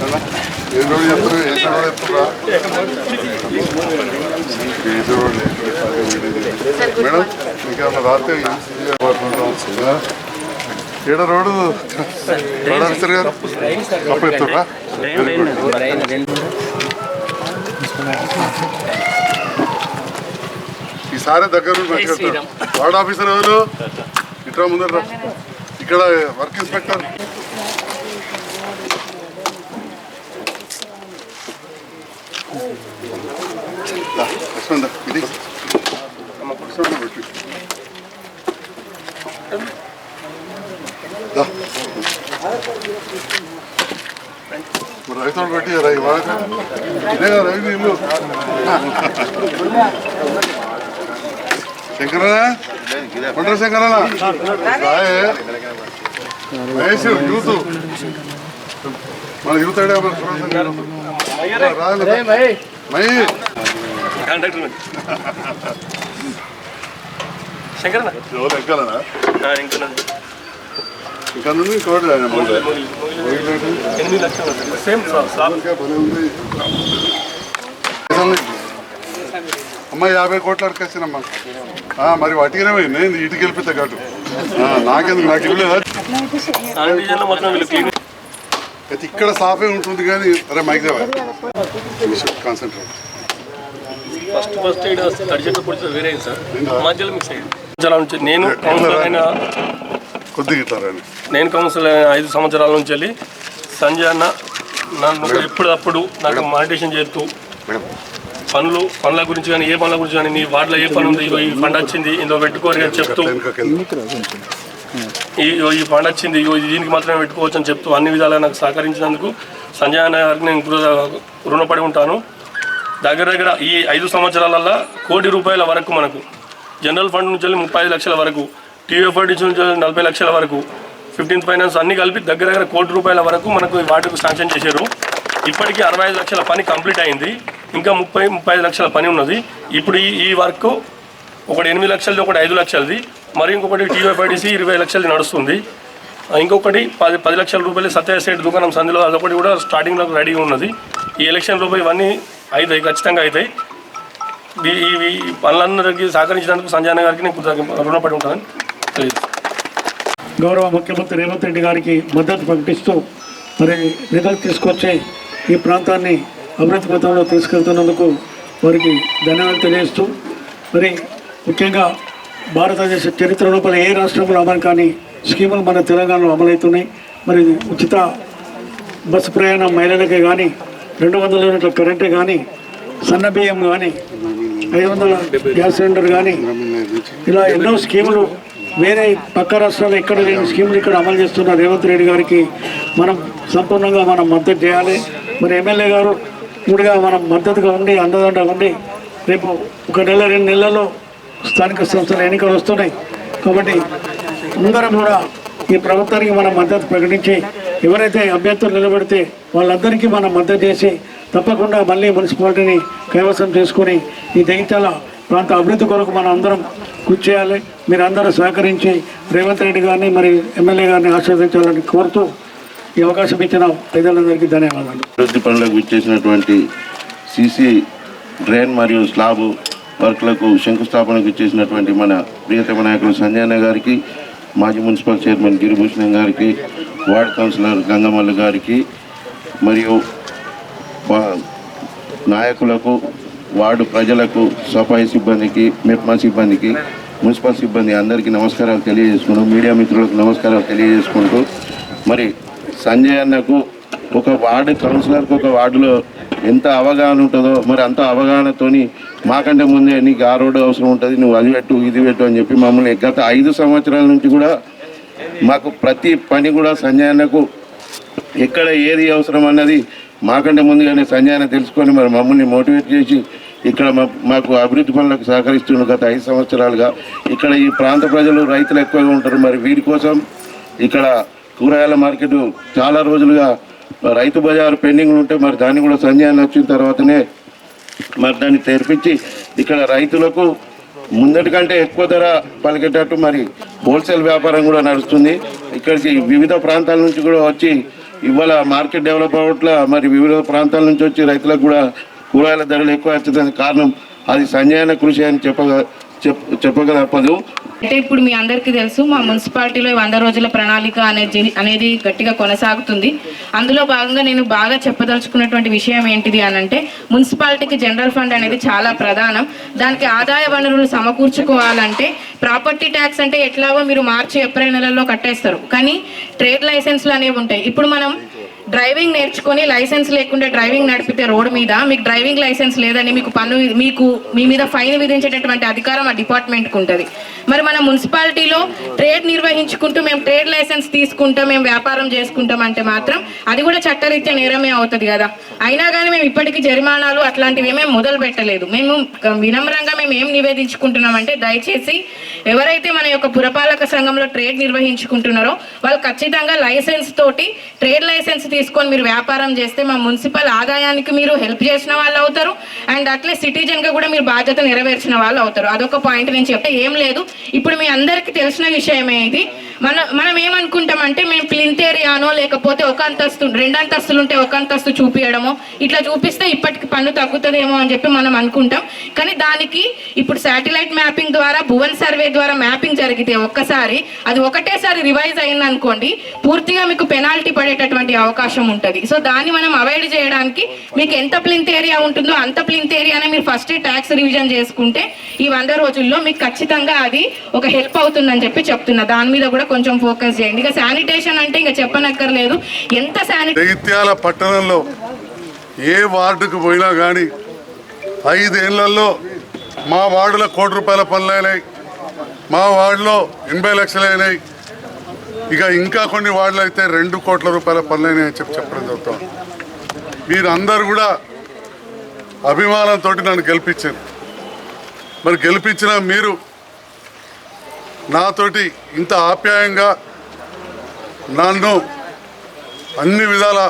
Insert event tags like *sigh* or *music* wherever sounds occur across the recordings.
ఏ road చెప్తారు ఏ road చెప్తారా madam ఇంకా రాత్రి ఏడ రోడ్డు రోడ్ ఆఫీసర్ గారు అప్పు ఎత్తురా ఈసారి దగ్గర వార్డ్ ఆఫీసర్ ఎవరు ఇట్లా ముందర ఇక్కడ వర్క్ ఇన్స్పెక్టర్ రైతులు పెట్టి రైతు శంకరనా పండ్ర శంకరనా రాయే మహేష్ యూత్ మన యూత్ ఐడియా మన ఇంకా ఇంకా నుండి ఇంకోటి ఎనిమిది లక్షలు సేమ్ ఉంది అమ్మ యాభై కోట్లు వరకు మరి వాటికినే పోయింది. నేను ఇటుకి కాటు నాకెందుకు? నాకు ఇవ్వలేదా డివిజన్లో మొత్తం వీళ్ళు క్లీన్ అయితే ఇక్కడ సాఫే ఉంటుంది కానీ అరే మైక్ కాన్సన్ట్రేట్ ఫస్ట్ ఫస్ట్ ఇక్కడ తడిచెట్టు పొడిచి వేరే అయింది సార్. మధ్యలో మిక్స్ అయ్యింది చాలా నుంచి నేను కౌన్సిలర్ అయిన కొద్దిగా నేను కౌన్సిలర్ అయిన ఐదు సంవత్సరాల నుంచి వెళ్ళి సంజయ్ అన్న నన్ను ఎప్పుడప్పుడు నాకు మానిటేషన్ చేస్తూ పనులు పనుల గురించి కానీ ఏ పనుల గురించి కానీ నీ వార్డులో ఏ పని ఉంది ఈ ఫండ్ వచ్చింది ఇందులో పెట్టుకోరు అని చెప్తూ ఈ ఈ ఫండ్ వచ్చింది దీనికి మాత్రమే పెట్టుకోవచ్చు అని చెప్తూ అన్ని విధాలుగా నాకు సహకరించినందుకు సంజయ్ అన్న గారికి నేను రుణపడి ఉంటాను. దగ్గర దగ్గర ఈ ఐదు సంవత్సరాలల్లో కోటి రూపాయల వరకు మనకు జనరల్ ఫండ్ నుంచి వెళ్ళి ముప్పై ఐదు లక్షల వరకు టీఎఫ్ఐడి నుంచి నలభై లక్షల వరకు ఫిఫ్టీన్త్ ఫైనాన్స్ అన్ని కలిపి దగ్గర దగ్గర కోటి రూపాయల వరకు మనకు వాటికి శాంక్షన్ చేశారు. ఇప్పటికీ అరవై ఐదు లక్షల పని కంప్లీట్ అయింది. ఇంకా ముప్పై ముప్పై ఐదు లక్షల పని ఉన్నది. ఇప్పుడు ఈ ఈ వర్క్ ఒకటి ఎనిమిది లక్షలది ఒకటి ఐదు లక్షలది. మరి ఇంకొకటి టీఎఫ్ఐడిసి ఇరవై లక్షలు నడుస్తుంది. ఇంకొకటి పది పది లక్షల రూపాయలు సత్యసేట్ దుకాణం సంధిలో అదొకటి కూడా స్టార్టింగ్లో రెడీగా ఉన్నది. ఈ ఎలక్షన్ రూపాయలు ఇవన్నీ అవుతాయి ఖచ్చితంగా అవుతాయి ఈ పనులందరికీ సహకరించినందుకు సంజయ్ గారికి నేను రుణపడి ఉంటానని తెలియదు గౌరవ ముఖ్యమంత్రి రేవంత్ రెడ్డి గారికి మద్దతు ప్రకటిస్తూ మరి నిధులు తీసుకొచ్చి ఈ ప్రాంతాన్ని అభివృద్ధి పథంలో తీసుకెళ్తున్నందుకు వారికి ధన్యవాదాలు తెలియజేస్తూ మరి ముఖ్యంగా భారతదేశ చరిత్ర లోపల ఏ రాష్ట్రంలో అమలు కాని స్కీములు మన తెలంగాణలో అమలవుతున్నాయి. మరి ఉచిత బస్సు ప్రయాణం మహిళలకే కానీ రెండు వందల యూనిట్ల కరెంటు కానీ సన్న బియ్యం కానీ ఐదు వందల గ్యాస్ సిలిండర్ కానీ ఇలా ఎన్నో స్కీములు వేరే పక్క రాష్ట్రాలు ఎక్కడ లేని స్కీములు ఇక్కడ అమలు చేస్తున్న రేవంత్ రెడ్డి గారికి మనం సంపూర్ణంగా మనం మద్దతు చేయాలి. మరి ఎమ్మెల్యే గారు మూడుగా మనం మద్దతుగా ఉండి అండదండగా ఉండి రేపు ఒక నెల రెండు నెలల్లో స్థానిక సంస్థల ఎన్నికలు వస్తున్నాయి. కాబట్టి అందరం కూడా ఈ ప్రభుత్వానికి మనం మద్దతు ప్రకటించి ఎవరైతే అభ్యర్థులు నిలబెడితే వాళ్ళందరికీ మనం మద్దతు చేసి తప్పకుండా మళ్ళీ మున్సిపాలిటీని కైవసం చేసుకుని ఈ జగిత్యాల ప్రాంత అభివృద్ధి కొరకు మనం అందరం కృషి చేయాలి. మీరు అందరూ సహకరించి రేవంత్ రెడ్డి గారిని మరి ఎమ్మెల్యే గారిని ఆశీర్వదించాలని కోరుతూ ఈ అవకాశం ఇచ్చిన ప్రజలందరికీ ధన్యవాదాలు. అభివృద్ధి పనులకు ఇచ్చేసినటువంటి సీసీ డ్రైన్ మరియు స్లాబ్ వర్క్లకు శంకుస్థాపనకు ఇచ్చేసినటువంటి మన ప్రియతమ నాయకులు సంజయన గారికి మాజీ మున్సిపల్ చైర్మన్ గిరిభూషణం గారికి వార్డ్ కౌన్సిలర్ గంగమల్లు గారికి మరియు వా- నాయకులకు వార్డు ప్రజలకు సఫాయి సిబ్బందికి మెప్మా సిబ్బందికి మున్సిపల్ సిబ్బంది అందరికీ నమస్కారాలు తెలియజేసుకుంటూ మీడియా మిత్రులకు నమస్కారాలు తెలియజేసుకుంటూ మరి సంజయ్ అన్నకు ఒక వార్డు కౌన్సిలర్కి ఒక వార్డులో ఎంత అవగాహన ఉంటుందో మరి అంత అవగాహనతోని మాకంటే ముందే నీకు ఆ రోడ్డు అవసరం ఉంటుంది నువ్వు అది పెట్టు ఇది పెట్టు అని చెప్పి మమ్మల్ని గత ఐదు సంవత్సరాల నుంచి కూడా మాకు ప్రతి పని కూడా సంజయనకు ఎక్కడ ఏది అవసరం అన్నది మాకంటే ముందుగానే సంజయన తెలుసుకొని మరి మమ్మల్ని మోటివేట్ చేసి ఇక్కడ మాకు అభివృద్ధి పనులకు సహకరిస్తున్న గత ఐదు సంవత్సరాలుగా. ఇక్కడ ఈ ప్రాంత ప్రజలు రైతులు ఎక్కువగా ఉంటారు మరి వీరి కోసం ఇక్కడ కూరగాయల మార్కెట్ చాలా రోజులుగా రైతు బజారు పెండింగ్ ఉంటే మరి దాన్ని కూడా సంజయాన్ని వచ్చిన తర్వాతనే మరి దాన్ని తెరిపించి ఇక్కడ రైతులకు ముందటి కంటే ఎక్కువ ధర పలికేటట్టు మరి హోల్సేల్ వ్యాపారం కూడా నడుస్తుంది. ఇక్కడికి వివిధ ప్రాంతాల నుంచి కూడా వచ్చి ఇవాళ మార్కెట్ డెవలప్ అవ్వట్ల మరి వివిధ ప్రాంతాల నుంచి వచ్చి రైతులకు కూడా కూరగాయల ధరలు ఎక్కువ వచ్చేదానికి కారణం అది సంజయన కృషి అని చెప్పగ చెప్ చెప్పగ తప్పదు అయితే ఇప్పుడు మీ అందరికీ తెలుసు మా మున్సిపాలిటీలో వంద రోజుల ప్రణాళిక అనేది అనేది గట్టిగా కొనసాగుతుంది. అందులో భాగంగా నేను బాగా చెప్పదలుచుకున్నటువంటి విషయం ఏంటిది అని అంటే మున్సిపాలిటీకి జనరల్ ఫండ్ అనేది చాలా ప్రధానం. దానికి ఆదాయ వనరులు సమకూర్చుకోవాలంటే ప్రాపర్టీ ట్యాక్స్ అంటే ఎట్లాగో మీరు మార్చి ఏప్రిల్ నెలలో కట్టేస్తారు. కానీ ట్రేడ్ లైసెన్స్లు అనేవి ఉంటాయి. ఇప్పుడు మనం డ్రైవింగ్ నేర్చుకొని లైసెన్స్ లేకుండా డ్రైవింగ్ నడిపితే రోడ్డు మీద మీకు డ్రైవింగ్ లైసెన్స్ లేదని మీకు పన్ను మీకు మీ మీద ఫైన్ విధించేటటువంటి అధికారం ఆ డిపార్ట్మెంట్కి ఉంటుంది. మరి మన మున్సిపాలిటీలో ట్రేడ్ నిర్వహించుకుంటూ మేము ట్రేడ్ లైసెన్స్ తీసుకుంటాం మేము వ్యాపారం చేసుకుంటాం అంటే మాత్రం అది కూడా చట్టరీత్యా నేరమే అవుతుంది కదా. అయినా కానీ మేము ఇప్పటికీ జరిమానాలు అట్లాంటివి ఏమేమి మొదలు పెట్టలేదు. మేము వినమ్రంగా మేము ఏం నివేదించుకుంటున్నామంటే దయచేసి ఎవరైతే మన యొక్క పురపాలక సంఘంలో ట్రేడ్ నిర్వహించుకుంటున్నారో వాళ్ళు ఖచ్చితంగా లైసెన్స్ తోటి ట్రేడ్ లైసెన్స్ తీసుకొని మీరు వ్యాపారం చేస్తే మా మున్సిపల్ ఆదాయానికి మీరు హెల్ప్ చేసిన వాళ్ళు అవుతారు. అండ్ అట్లే సిటిజన్గా కూడా మీరు బాధ్యత నెరవేర్చిన వాళ్ళు అవుతారు. అదొక పాయింట్ నేను చెప్తే. ఏం లేదు. ఇప్పుడు మీ అందరికీ తెలిసిన విషయమే ఇది. మన మనం ఏమనుకుంటున్నాం లేకపోతే ఒక అంతస్తు రెండు అంతస్తులు ఉంటే ఒక అంతస్తు చూపించడము ఇట్లా చూపిస్తే ఇప్పటికి పన్ను తగ్గుతుందేమో అని చెప్పి మనం అనుకుంటాం. కానీ దానికి ఇప్పుడు శాటిలైట్ మ్యాపింగ్ ద్వారా భువన్ సర్వే ద్వారా మ్యాపింగ్ జరిగితే ఒక్కసారి అది ఒకటేసారి రివైజ్ అయింది అనుకోండి పూర్తిగా మీకు పెనాల్టీ పడేటటువంటి అవకాశం ఉంటుంది. సో దాన్ని మనం అవాయిడ్ చేయడానికి మీకు ఎంత ప్లింత్ ఏరియా ఉంటుందో అంత ప్లింత్ ఏరియానే మీరు ఫస్ట్ ట్యాక్స్ రివిజన్ చేసుకుంటే ఈ వంద రోజుల్లో మీకు ఖచ్చితంగా అది ఒక హెల్ప్ అవుతుందని చెప్పి చెప్తున్నా. దాని మీద కూడా కొంచెం ఫోకస్ చేయండి. ఇక శానిటేషన్ అంటే ఇంకా చెప్పనక్కర్లేదు. ఎంత జగిత్యాల పట్టణంలో ఏ వార్డుకు పోయినా కానీ ఐదేళ్ళలో మా వార్డులో కోటి రూపాయల పనులు అయినాయి మా వార్డులో ఎనభై లక్షలు అయినాయి ఇక ఇంకా కొన్ని వార్డులు అయితే రెండు కోట్ల రూపాయల పనులు అయినాయి అని చెప్పి చెప్పడం జరుగుతాం మీరందరూ కూడా అభిమానంతో నన్ను గెలిపించారు. మరి గెలిపించిన మీరు నాతోటి ఇంత ఆప్యాయంగా నన్ను అన్ని విధాల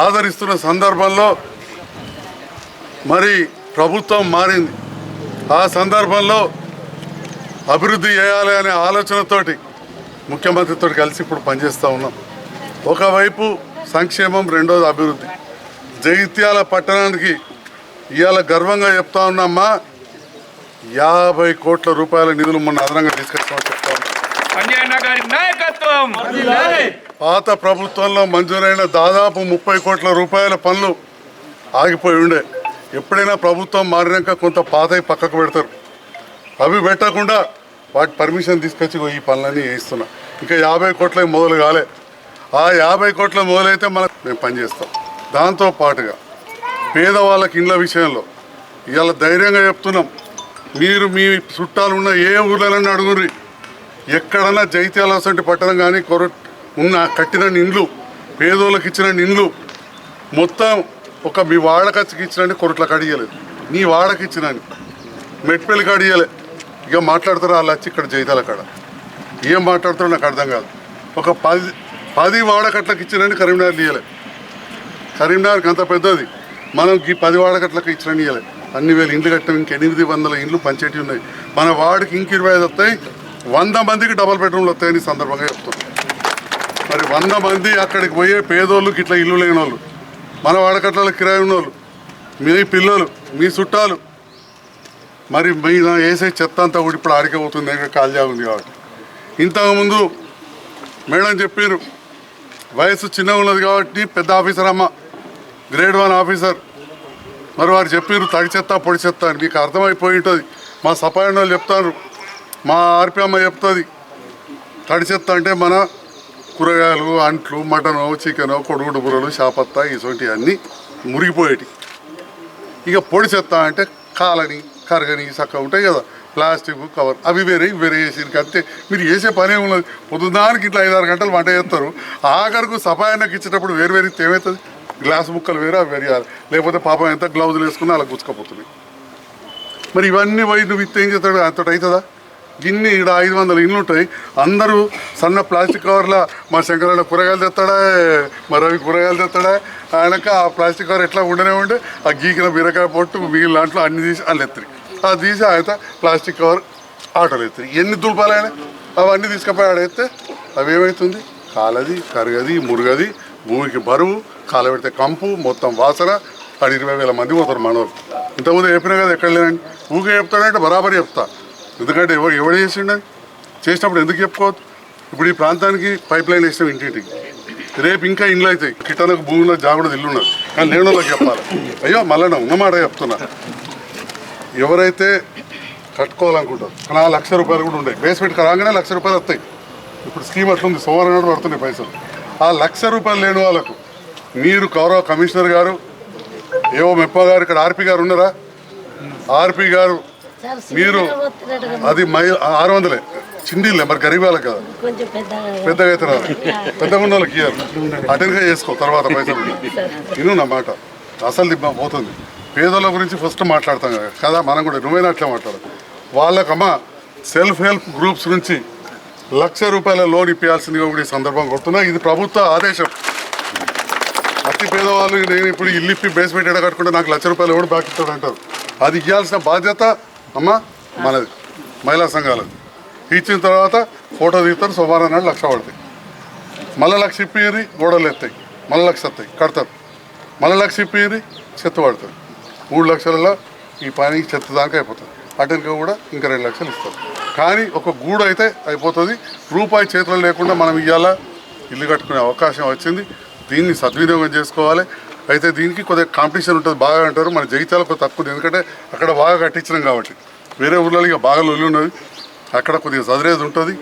ఆదరిస్తున్న సందర్భంలో మరి ప్రభుత్వం మారింది. ఆ సందర్భంలో అభివృద్ధి చేయాలి అనే ఆలోచనతోటి ముఖ్యమంత్రితో కలిసి ఇప్పుడు పనిచేస్తూ ఉన్నాం. ఒకవైపు సంక్షేమం రెండోది అభివృద్ధి. జగిత్యాల పట్టణానికి ఇవాళ గర్వంగా చెప్తా ఉన్నామ్మా యాభై కోట్ల రూపాయల నిధులు మొన్న అదనంగా తీసుకొచ్చామని చెప్తా ఉన్నాం గారి నాయకత్వం. పాత ప్రభుత్వంలో మంజూరైన దాదాపు ముప్పై కోట్ల రూపాయల పనులు ఆగిపోయి ఉండే. ఎప్పుడైనా ప్రభుత్వం మారినాక కొంత పాతవి పక్కకు పెడతారు. అవి పెట్టకుండా వాటి పర్మిషన్ తీసుకొచ్చి ఈ పనులన్నీ వేయిస్తున్నా ఇంకా యాభై కోట్ల మొదలు కాలే. ఆ యాభై కోట్ల మొదలైతే మనం మేము పనిచేస్తాం దాంతో పాటుగా పేదవాళ్ళకి ఇండ్ల విషయంలో ఇవాళ ధైర్యంగా చెప్తున్నాం. మీరు మీ చుట్టాలు ఉన్న ఏ ఊర్లైనా అడుగుర్రీ. ఎక్కడన్నా జైత్యాల వంటి పట్టణం కానీ కొర ఉన్న కట్టిన ఇండ్లు పేదోళ్ళకి ఇచ్చిన ఇండ్లు మొత్తం ఒక మీ వాడకచ్చికి ఇచ్చినండి కొరట్లకు అడిగలేదు నీ వాడకి ఇచ్చినని మెట్పల్లికి అడిగలే ఇక మాట్లాడతారు వాళ్ళు వచ్చి ఇక్కడ జైతాల కాడ? ఏం మాట్లాడతారో నాకు అర్థం కాదు. ఒక పది పది వాడకట్లకు ఇచ్చినని కరీంనగర్ ఇయ్యలే. కరీంనగర్కి అంత పెద్దది. మనం ఈ పది వాడకట్లకు ఇచ్చినని ఇయ్యలే. అన్ని వేలు ఇండ్లు కట్టాం ఇంక ఎనిమిది వందల ఇండ్లు పంచేటి ఉన్నాయి. మన వాడికి ఇంక ఇరవై ఐదు వస్తాయి వంద మందికి డబల్ బెడ్రూమ్లు వస్తాయని సందర్భంగా చెప్తున్నాం. మరి వంద మంది అక్కడికి పోయే పేదోళ్ళు ఇట్లా ఇల్లు లేని వాళ్ళు మన వాడకట్ల కిరాయి ఉన్నోళ్ళు మీ పిల్లలు మీ చుట్టాలు మరి మీ వేసే చెత్త అంతా కూడా ఇప్పుడు ఆడికే పోతుంది ఇంకా కాల్జా ఉంది కాబట్టి. ఇంతకుముందు మేడం చెప్పారు వయసు చిన్నగా ఉన్నది కాబట్టి పెద్ద ఆఫీసర్ అమ్మ గ్రేడ్ వన్ ఆఫీసర్. మరి వారు చెప్పారు తడి చెత్త పొడి చెత్త అని. మీకు అర్థమైపోయి ఉంటుంది. మా సపాయన వాళ్ళు చెప్తారు మా ఆర్పిఎమ్మ చెప్తుంది తడి చెత్త అంటే మన కూరగాయలు అంట్లు మటను చికెను కొడుగుడు బుర్రలు చేపత్త ఇటువంటివి అన్నీ మురిగిపోయేటి. ఇక పొడి చెత్త అంటే కాలని కరగని చక్కగా ఉంటాయి కదా ప్లాస్టిక్ కవర్ అవి వేరే ఇవి వేరే వేసి అంతే మీరు చేసే పనే ఉన్నది పొద్దుదానికి ఇట్లా ఐదారు గంటలు వంట చేస్తారు. ఆఖరకు సఫాయానికి ఇచ్చేటప్పుడు వేరు వేరు ఏమవుతుంది? గ్లాస్ ముక్కలు వేరే అవి వేరే లేకపోతే పాపం ఎంత గ్లౌజులు వేసుకున్నా అలా గుచ్చుకపోతున్నాయి. మరి ఇవన్నీ పోయి నువ్వు ఇస్తే ఏం చేస్తాడు? అంతటి అవుతుందా? గిన్ని ఇక్కడ ఐదు వందల ఇళ్ళు ఉంటాయి. అందరూ సన్న ప్లాస్టిక్ కవర్లో మా శంకరన్న కూరగాయలు తెస్తాడా? మా రవి కూరగాయలు తెస్తాడా? ఆయనక ఆ ప్లాస్టిక్ కవర్ ఎట్లా ఉండనే ఉండే ఆ గీకిన బీరకాయ పొట్టు మిగిలిన దాంట్లో అన్ని తీసి వాళ్ళు ఎత్తిరి. అది తీసి ఆయన ప్లాస్టిక్ కవర్ ఆటోలు ఎత్తిరి. ఎన్ని దులపాలు ఆయన? అవన్నీ తీసుకుపోయి ఆడ ఎత్తే అవి ఏమవుతుంది కాలది కరగది మురుగది భూమికి బరువు కాలబెడితే కంపు మొత్తం వాసన ఆడు ఇరవై వేల మంది పోతారు మనోళ్ళు. ఇంతకుముందు చెప్పినా కదా ఎక్కడ లేదండి ఊకే చెప్తాడంటే బరాబర్ చెప్తా. ఎందుకంటే ఎవరు ఎవడు చేసిండని చేసినప్పుడు ఎందుకు చెప్పుకోవద్దు? ఇప్పుడు ఈ ప్రాంతానికి పైప్ లైన్ వేసినాం ఇంటింటికి. రేపు ఇంకా ఇండ్లు అవుతాయి. కిట్టనకు భూమిలో జాగుడు ఇల్లున్నారు కానీ లేని వాళ్ళకి చెప్పాలి. అయ్యో మళ్ళీ ఉన్నమాట చెప్తున్నా. ఎవరైతే కట్టుకోవాలనుకుంటారు కానీ ఆ లక్ష రూపాయలు కూడా ఉన్నాయి బేస్మెంట్ రాగానే లక్ష రూపాయలు వస్తాయి. ఇప్పుడు స్కీమ్ అట్లుంది సోమవారం నాడు పడుతున్నాయి పైసలు. ఆ లక్ష రూపాయలు లేని వాళ్ళకు మీరు గౌరవ కమిషనర్ గారు ఏవో మెప్ప గారు ఇక్కడ ఆర్పి గారు ఉన్నారా? ఆర్పి గారు మీరు అది మై ఆరు వందలే. చిండిలే మరి గరీబ్ వాళ్ళకి కదా పెద్దగా పెద్దగా అయితే రాదు. పెద్దగా ఉన్న వాళ్ళకి ఇయ్యారు అటెన్గా చేసుకో తర్వాత పైసలు. *laughs* విను నా మాట. అసలు దిబ్బ పోతుంది. పేదల గురించి ఫస్ట్ మాట్లాడతాం కదా. కదా మనం కూడా నువ్వైనా అట్లే మాట్లాడు. వాళ్ళకమ్మా సెల్ఫ్ హెల్ప్ గ్రూప్స్ నుంచి లక్ష రూపాయల లోన్ ఇప్పించాల్సిందిగా కూడా ఈ సందర్భం కొడుతున్నా ఇది ప్రభుత్వ ఆదేశం. అతి పేదవాళ్ళు నేను ఇప్పుడు ఇల్లు ఇప్పి బేస్మెంట్ ఎడ కట్టుకుంటే నాకు లక్ష రూపాయలు ఎవడు ఇస్తాడు అంటారు అది ఇవ్వాల్సిన బాధ్యత అమ్మ మనది మహిళా సంఘాలది. ఇచ్చిన తర్వాత ఫోటో తీస్తారు సోమవారం నాడు లక్ష పడతాయి. మళ్ళీ లక్ష ఇప్పిరి గోడలు ఎత్తాయి. మళ్ళీ లక్ష వస్తాయి కడతారు. మళ్ళీ లక్ష ఇప్పిరి చెత్త పడతారు. మూడు లక్షలలో ఈ పని చెత్త దాకా అయిపోతుంది. అటెన్గా కూడా ఇంకా రెండు లక్షలు ఇస్తారు. కానీ ఒక గూడు అయితే అయిపోతుంది. రూపాయి చేతిలో లేకుండా మనం ఇవాళ ఇల్లు కట్టుకునే అవకాశం వచ్చింది. దీన్ని సద్వినియోగం చేసుకోవాలి. అయితే దీనికి కొద్దిగా కాంపిటీషన్ ఉంటుంది బాగా అంటారు. మన జగిత్యాల కొద్దిగా తక్కువ ఎందుకంటే అక్కడ బాగా కట్టించినాం కాబట్టి. వేరే ఊళ్ళో ఇక బాగా లొల్లి ఉన్నది. అక్కడ కొద్దిగా చదిరేది ఉంటుంది.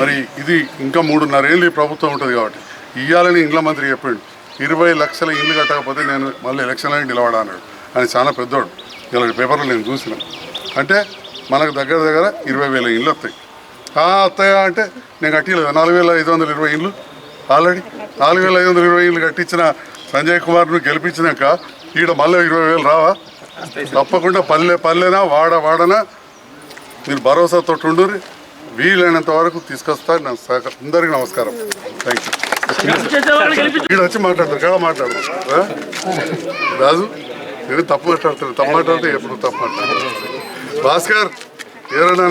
మరి ఇది ఇంకా మూడున్నర ఏళ్ళు ఈ ప్రభుత్వం ఉంటుంది కాబట్టి. ఇవ్వాలని ఇండ్ల మంత్రి చెప్పాడు. ఇరవై లక్షల ఇల్లు కట్టకపోతే నేను మళ్ళీ ఎలక్షన్లో నిలబడా అన్నాడు. ఆయన చాలా పెద్దోడు. ఇలాంటి పేపర్లో నేను చూసిన. అంటే మనకు దగ్గర దగ్గర ఇరవై వేల ఇళ్ళు వస్తాయి. వస్తాయా అంటే నేను కట్టిలేదు నాలుగు వేల ఐదు వందల ఇరవై ఇళ్ళు ఆల్రెడీ నాలుగు వేల ఐదు వందల ఇరవై ఇళ్ళు కట్టించిన సంజయ్ కుమార్ను గెలిపించినాక ఈడ మళ్ళీ ఇరవై వేలు రావా? తప్పకుండా పల్లె పల్లెనా వాడ వాడనా? మీరు భరోసాతో ఉండు వీలైనంత వరకు తీసుకొస్తా. నా సహకారం అందరికీ నమస్కారం. థ్యాంక్ యూ ఈడ వచ్చి మాట్లాడతారు కదా మాట్లాడు రాజు నేను తప్పు మాట్లాడతాను. తప్పు మాట్లాడితే ఎప్పుడు తప్పు మాట్లాడతాను భాస్కర్ ఏరన్నా